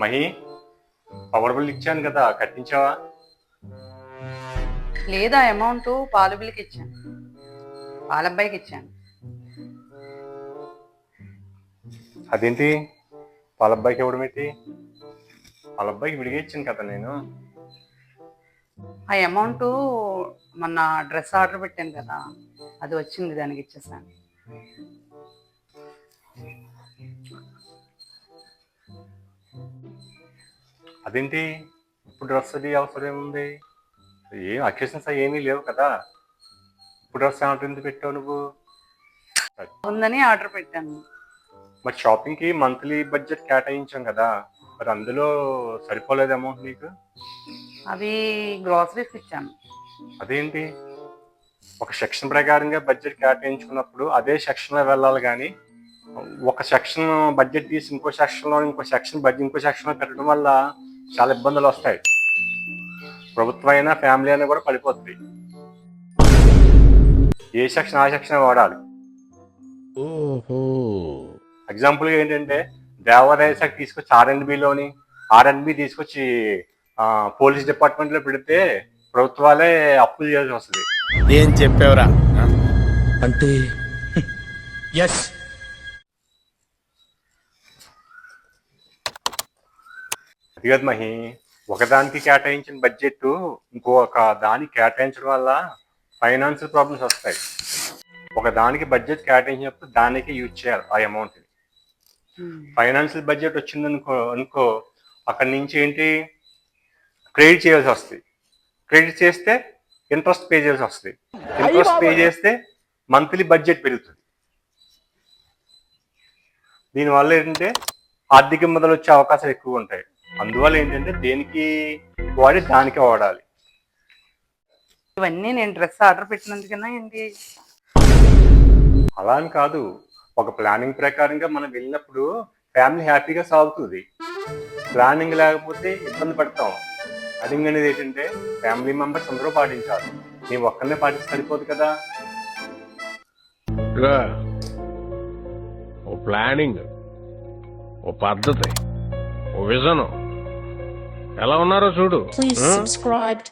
Mahi power bill ఇచ్చాను కదా కట్టించావా? లేదా అమౌంట్ పాల బిల్లుకి ఇచ్చాను. పాలబ్బాయికి ఇచ్చాను. అదేంటి? పాలబ్బాయికి ఇవ్వడం ఏంటి? పాలబ్బాయికి విడిగా ఇచ్చాను కదా నేను. ఆ అమౌంట్ మొన్న డ్రెస్ ఆర్డర్ పెట్టాను కదా అది వచ్చింది దానికి ఇచ్చేసాను. అదేంటి? ఇప్పుడు డ్రెస్ అది అవసరం ఏముంది? ఏం అకేషన్స్ ఏమీ లేవు కదా. ఇప్పుడు డ్రెస్ ఆర్డర్ ఎందుకు పెట్టావు నువ్వు? ఉందని ఆర్డర్ పెట్టాను. మరి షాపింగ్కి మంత్లీ బడ్జెట్ కేటాయించాం కదా. మరి అందులో సరిపోలేదు అమౌంట్ నీకు? అవి గ్రాసరీస్ ఇచ్చాను. అదేంటి? ఒక సెక్షన్ ప్రకారంగా బడ్జెట్ కేటాయించుకున్నప్పుడు అదే సెక్షన్లో వెళ్ళాలి కానీ ఒక సెక్షన్ బడ్జెట్ తీసి ఇంకో సెక్షన్లో ఇంకో సెక్షన్ బడ్జెట్ ఇంకో సెక్షన్లో పెట్టడం వల్ల చాలా ఇబ్బందులు వస్తాయి. ప్రభుత్వం అయినా ఫ్యామిలీ అయినా కూడా పడిపోతుంది ఏ సెక్షన్ ఆ సెక్షన్ వాడాలి. ఓహో. ఎగ్జాంపుల్ ఏంటంటే దేవాదాయ శాఖ తీసుకొచ్చి ఆర్ఎండ్బిలోని ఆర్ఎండ్బి తీసుకొచ్చి ఆ, పోలీస్ డిపార్ట్మెంట్లో పెడితే ప్రభుత్వాలే అప్పులు చేయాల్సి వస్తుంది. ఏం చెప్పావురా? అంటే ఎస్ అది కాదు మహి ఒకదానికి కేటాయించిన బడ్జెట్ ఇంకొక దానికి కేటాయించడం వల్ల ఫైనాన్షియల్ ప్రాబ్లమ్స్ వస్తాయి. ఒక దానికి బడ్జెట్ కేటాయించినప్పుడు దానికి యూజ్ చేయాలి ఆ అమౌంట్ ఫైనాన్షియల్ బడ్జెట్ వచ్చింది అనుకో అనుకో అక్కడి నుంచి ఏంటి? క్రెడిట్ చేయాల్సి వస్తుంది క్రెడిట్ చేస్తే ఇంట్రెస్ట్ పే చేయాల్సి వస్తుంది ఇంట్రెస్ట్ పే చేస్తే మంత్లీ బడ్జెట్ పెరుగుతుంది. దీనివల్ల ఏంటంటే ఆర్థిక ఇబ్బందులు వచ్చే అవకాశాలు ఎక్కువ ఉంటాయి. అందువల్ల ఏంటంటే దేనికి వాడి దానికే వాడాలి. ఇవన్నీ నేను డ్రెస్ ఆర్డర్ పెట్టినందుకన్నా ఏంటి? అలా అని కాదు. ఒక ప్లానింగ్ ప్రకారంగా మనం వెళ్ళినప్పుడు ఫ్యామిలీ హ్యాపీగా సాగుతుంది. ప్లానింగ్ లేకపోతే ఇబ్బంది పడతాం. ప్లానింగ్ అనేది ఏంటంటే ఫ్యామిలీ మెంబర్స్ అందరూ పాటించాలి. నీ ఒక్కరినే పాటిస్తే సరిపోదు కదా. ఓ ప్లానింగ్ ఓ పద్ధతి ఓ vision. ఎలా ఉన్నారో చూడు Please Huh? subscribe to